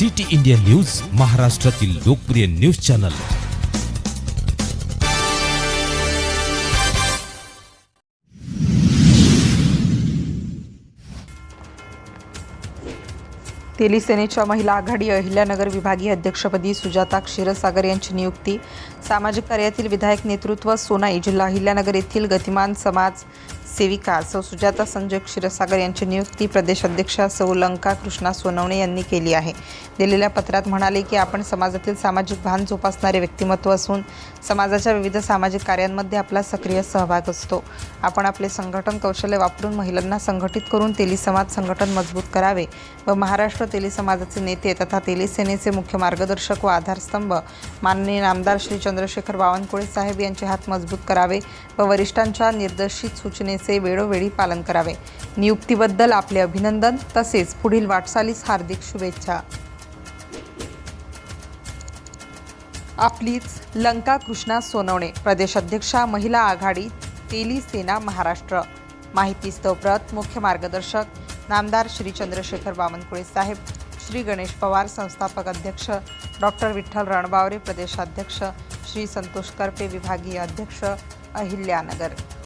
City India news महाराष्ट्रातील लोकप्रिय news channel. तेली सेनेच्या महिला आघाडी अहिल्यानगर विभागीय अध्यक्षपदी सुजाता क्षीरसागर यांची नियुक्ती. सामाजिक कार्यातील विधायक नेतृत्व सोनाई जिल्हा अहिल्यानगर येथील गतिमान समाज सेविका सौ सुजाता संजय क्षीरसागर यांची नियुक्ती प्रदेश अध्यक्षा सौ लंका कृष्णा सोनवणे यांनी केली आहे. दिलेल्या पत्रात म्हणाले की आपण समाजातील सामाजिक भान जोपासणारे व्यक्तिमत्व असून समाजाच्या विविध सामाजिक कार्यांमध्ये आपला सक्रिय सहभाग असतो. आपण आपले संघटन कौशल्य वापरून महिलांना संघटित करून तेली समाज संघटन मजबूत करावे व महाराष्ट्र तेली समाजाचे नेते तथा तेली सेनेचे मुख्य मार्गदर्शक व आधारस्तंभ माननीय नामदार श्री चंद्रशेखर बावनकुळे साहेब यांचे हात मजबूत करावे व वरिष्ठांच्या निर्देशित सूचने योजनेचे वेळोवेळी पालन करावे. नियुक्तीबद्दल आपले अभिनंदन. तसेच पुढील वाटचालीस हार्दिक शुभेच्छा. आपलीच लंका कृष्णा सोनवणे प्रदेशाध्यक्षा महिला आघाडी तेली सेना महाराष्ट्र. माहिती स्तोप्रत मुख्य मार्गदर्शक नामदार श्री चंद्रशेखर बावनकुळे साहेब श्री गणेश पवार संस्थापक अध्यक्ष डॉक्टर विठ्ठल रणबावरे प्रदेशाध्यक्ष श्री संतोष करपे विभागीय अध्यक्ष अहिल्यानगर.